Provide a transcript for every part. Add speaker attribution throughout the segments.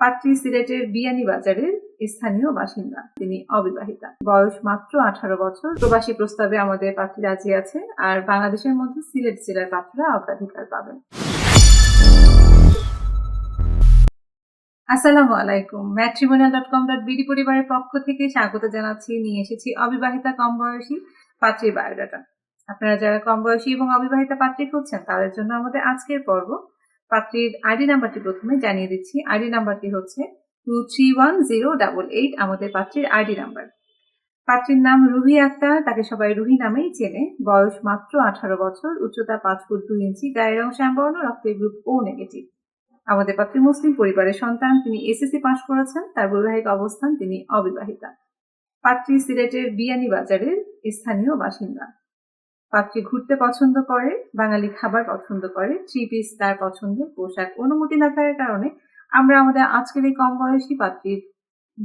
Speaker 1: পাত্রী সিলেটের বিয়ানী বাজারের স্থানীয় বাসিন্দা। তিনি অবিবাহিতা। বয়স মাত্র আঠারো বছর। প্রবাসী প্রস্তাবে আমাদের পাত্রী রাজি আছে আর বাংলাদেশের মধ্যে সিলেট জেলার পাত্ররা অগ্রাধিকার পাবেন। আসসালামু আলাইকুম। Matrimonial dot com dot BD পরিবারের পক্ষ থেকে স্বাগত জানাচ্ছি। নিয়ে এসেছি অবিবাহিতা কম বয়সী পাত্রীর বায়োডাটা। আপনারা যারা কম বয়সী এবং অবিবাহিতা পাত্রী খুঁজছেন, তাদের জন্য আমাদের আজকের পর্ব পাত্রীর আইডি নাম্বারটি প্রথমে জানিয়ে দিচ্ছি। আইডি নাম্বারটি হচ্ছে two three one zero double eight আমাদের পাত্রীর আইডি নাম্বার। পাত্রীর নাম রুহি আক্তার, তাকে সবাই রুহি নামেই চেনে। বয়স মাত্র আঠারো বছর, উচ্চতা পাঁচ ফুট দুই ইঞ্চি, গায়ের রং শ্যামবর্ণ, রক্তের গ্রুপ ও নেগেটিভ আমাদের পাত্রী মুসলিম পরিবারের সন্তান, তিনি এসএসসি পাশ করেছেন, তার বৈবাহিক অবস্থান তিনি অবিবাহিতা। পাত্রী সিলেটের বিয়ানী বাজারের স্থানীয় বাসিন্দা। পাত্রী ঘুরতে পছন্দ করে, বাঙালি খাবার পছন্দ করে থ্রি পিস তার পছন্দের পোশাক। অনুমতি না থাকার কারণে আমরা আমাদের আজকের এই কম বয়সী পাত্রীর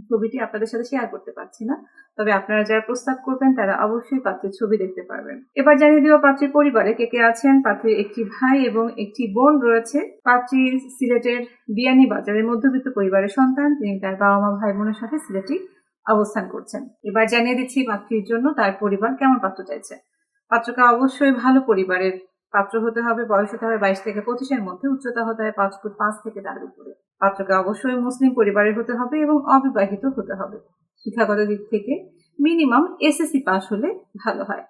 Speaker 1: ছবিটি আপনাদের সাথে শেয়ার করতে পারছি না। তবে আপনারা যারা প্রস্তাব করবেন, তারা অবশ্যই পাত্রের ছবি দেখতে পারবেন। এবার জানিয়ে দিব পাত্রীর পরিবারে কে কে আছেন। পাত্রীর একটি ভাই এবং একটি বোন রয়েছে। পাত্রী সিলেটের বিয়ানী বাজারের মধ্যবিত্ত পরিবারের সন্তান। তিনি তার বাবা মা ভাই বোনের সাথে সিলেটে অবস্থান করছেন। এবার জানিয়ে দিচ্ছি পাত্রীর জন্য তার পরিবার কেমন পাত্র চাইছে। পাত্রকে অবশ্যই ভালো পরিবারের পাত্র হতে হবে, বয়স হতে হবে বাইশ থেকে পঁচিশের মধ্যে, উচ্চতা হতে হবে পাঁচ ফুট পাঁচ থেকে তার উপরে। পাত্রকে অবশ্যই মুসলিম পরিবারের হতে হবে এবং অবিবাহিত হতে হবে। শিক্ষাগত দিক থেকে মিনিমাম এসএসসি পাস হলে ভালো হয়।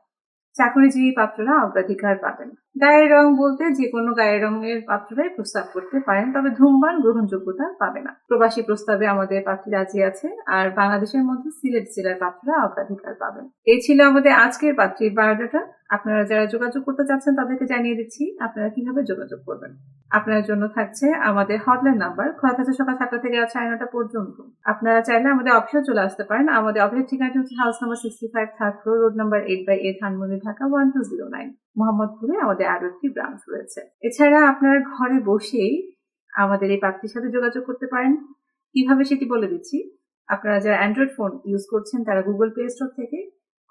Speaker 1: চাকরিজীবী পাত্ররা অগ্রাধিকার পাবেন। গায়ের রং বলতে যে কোনো গায়ের রঙের পাত্ররাই প্রস্তাব করতে পারেন, তবে ধূমপান গ্রহণযোগ্যতা পাবে না। প্রবাসী প্রস্তাবে আমাদের পাত্রী রাজি আছে, আর বাংলাদেশের মধ্যে সিলেট জেলার পাত্ররা অগ্রাধিকার পাবেন। এই ছিল আমাদের আজকের পাত্রীর বায়োডাটা। আপনারা যারা যোগাযোগ করতে চাচ্ছেন, তাদেরকে জানিয়ে দিচ্ছি আপনারা কীভাবে যোগাযোগ করবেন। আপনার জন্য থাকছে আমাদের হটলাইন নাম্বার খোলা থাকছে সকাল সাতটা থেকে সাড়ে নটা পর্যন্ত। আপনারা চাইলে আমাদের অফিসে চলে আসতে পারেন। আমাদের অফিসের ঠিকানাটি হচ্ছে house number sixty five third floor road number eight by eight Dhanmondi Dhaka one two zero nine মোহাম্মদপুরে আমাদের আরও একটি ব্রাঞ্চ রয়েছে। এছাড়া আপনার ঘরে বসেই আমাদের এই পাত্রীর সাথে যোগাযোগ করতে পারেন। কীভাবে সেটি বলে দিচ্ছি? আপনারা যারা অ্যান্ড্রয়েড ফোন ইউজ করছেন, তারা গুগল প্লে স্টোর থেকে,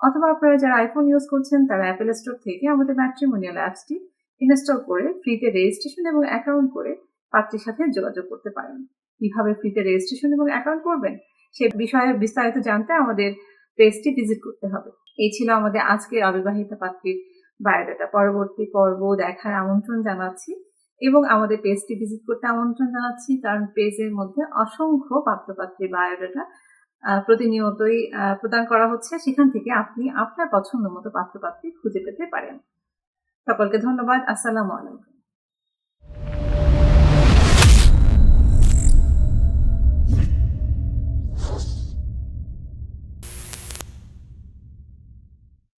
Speaker 1: অথবা আপনারা যারা আইফোন ইউজ করছেন, তারা অ্যাপেল স্টোর থেকে আমাদের ম্যাট্রিমোনিয়াল অ্যাপসটি ইনস্টল করে ফ্রিতে রেজিস্ট্রেশন এবং অ্যাকাউন্ট করে পাত্রীর সাথে যোগাযোগ করতে পারেন। কীভাবে ফ্রিতে রেজিস্ট্রেশন এবং অ্যাকাউন্ট করবেন, সে বিষয়ে বিস্তারিত জানতে আমাদের পেজটি ভিজিট করতে হবে। এই ছিল আমাদের আজকের অবিবাহিত পাত্রীর বায়োডাটা পরবর্তী পর্ব দেখার আমন্ত্রণ জানাচ্ছি। এবং আমাদের পেজটি ভিজিট করতে আমন্ত্রণ জানাচ্ছি, কারণ পেজের মধ্যে অসংখ্য পাত্রপাত্রী, বায়োডাটা প্রতিনিয়তই প্রদান করা হচ্ছে। সেখান থেকে আপনি আপনার পছন্দ মতো পাত্রপাত্রী খুঁজে পেতে পারেন। সকলকে ধন্যবাদ। আসসালামু আলাইকুম।